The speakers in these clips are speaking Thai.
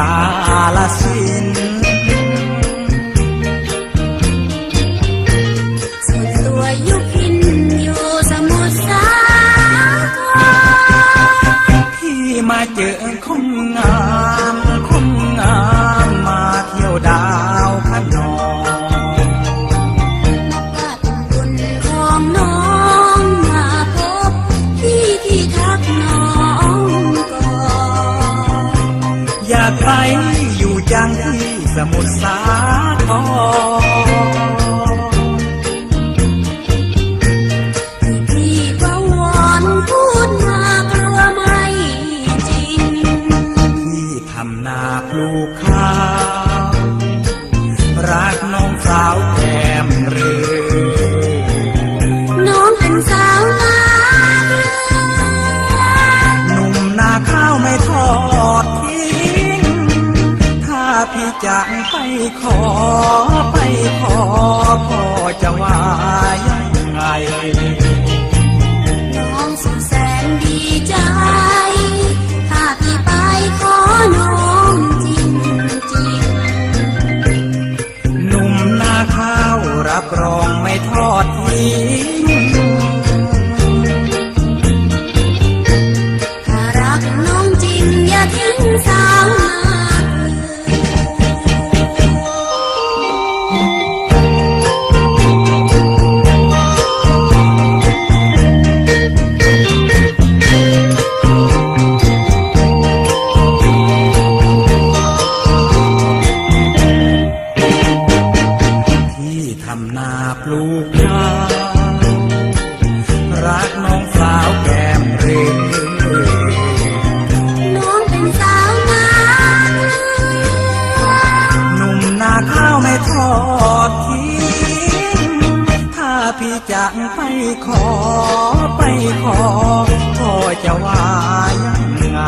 Ah. ไปอยู่จังที่สมุทรสาคร ไปขอไปขอพ่อจะว่ายังไงน้องสุดแสนดีใจ ถ้าพี่ไปขอน้องจริงจริงหนุ่มหน้าข้าวรับรองไม่ทอดทิ้ง จกไปขอไปขอพ่อจะว่ายังไง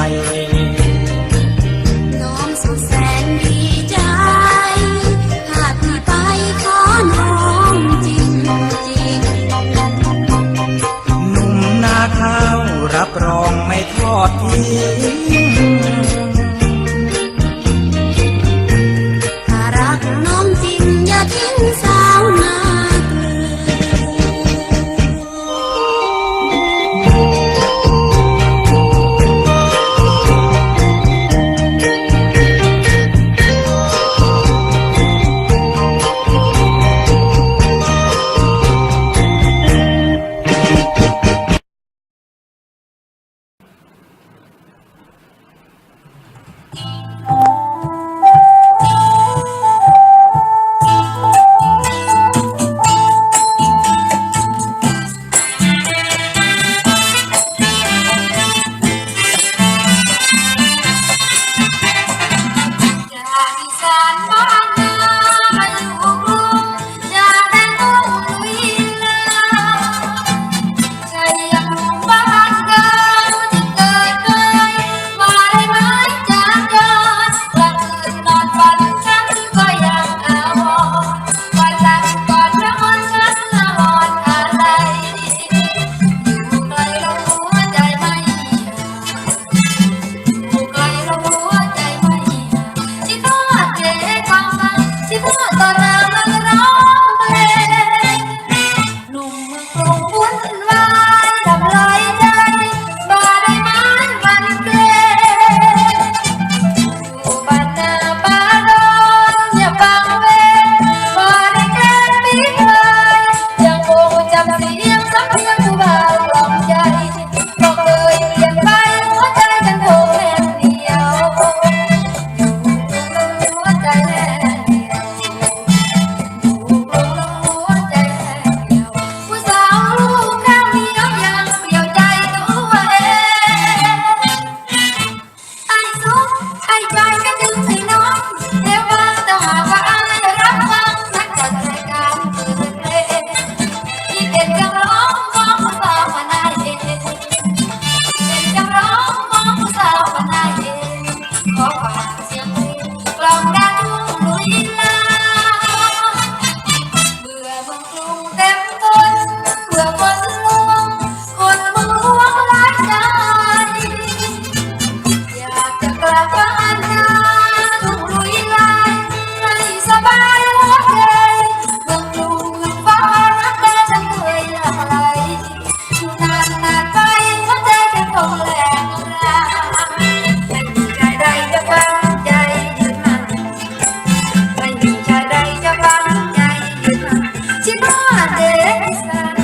Yes.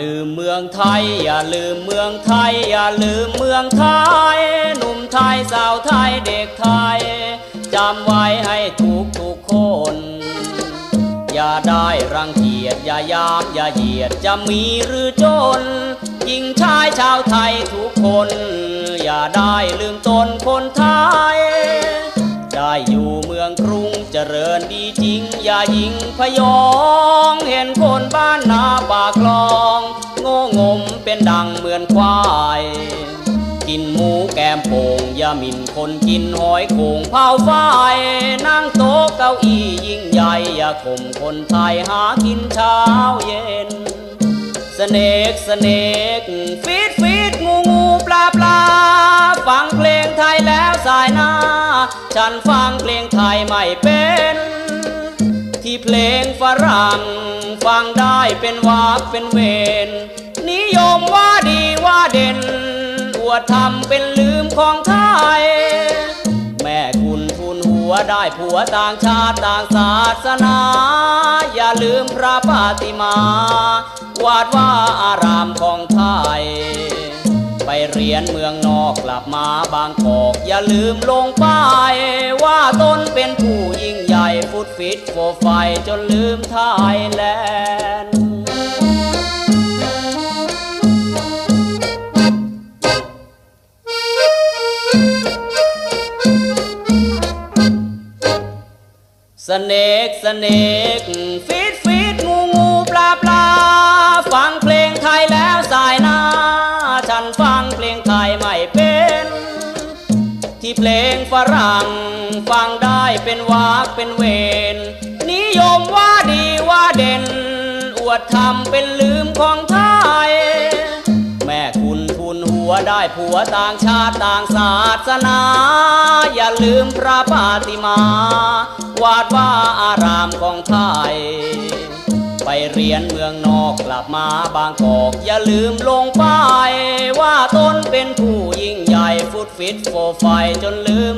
ลืมเมืองไทย อย่าลืมเมืองไทย อย่าลืมเมืองไทย หนุ่มไทยสาวไทยเด็กไทยจำไว้ให้ทุกทุกคน อย่าได้รังเกียจอย่ายามอย่าเหยียดจะมีหรือจนหญิงชายชาวไทยทุกคน อย่าได้ลืมตนคนไทย จริงพยองเห็นคนบ้านนาปากคลอง โง่งมเป็นดังเหมือนควาย กินหมูแกมโป่งยาหมินคนกินหอยโขงเผาไฟนั่งโต๊ะเก้าอี้ยิ่งใหญ่อย่าข่มคนไทยหากินเช้าเย็นสเนกสเนกฟีดฟีดงูงูปลาปลาฟังเพลงไทยแล้วสายหน้า ฉันฟังเพลงไทยไม่เป็น ที่เพลงฝรั่งฟังได้เป็นวากเป็นเวรนิยมว่าดีว่าเด่น อวดทำเป็นลืมของไทย แม่คุณทุนหัวได้ผัวต่างชาติต่างศาสนา อย่าลืมพระปาติมา วาดว่าอารามของไทย ไปเรียนเมืองนอกกลับมาบางกอก อย่าลืมลงป้ายว่าตนเป็นผู้ยิ่ง ฟุตฟิตโฟไฟจนลืมไทยแลนด์สเนกสเนกฟิ เพลงฝรั่ง ฟังได้เป็นวากเป็นเวรนิยมว่าดีว่าเด่น อวดทำเป็นลืมของไทย แม่คุณทุนหัวได้ผัวต่างชาติต่างศาสนา อย่าลืมพระปาติมา วาดว่าอารามของไทย ไปเรียนเมืองนอกกลับมาบางกอก อย่าลืมลงป้ายว่าตนเป็นผู้ยิ่งใหญ่ฟุตฟิตโฟไฟจนลืม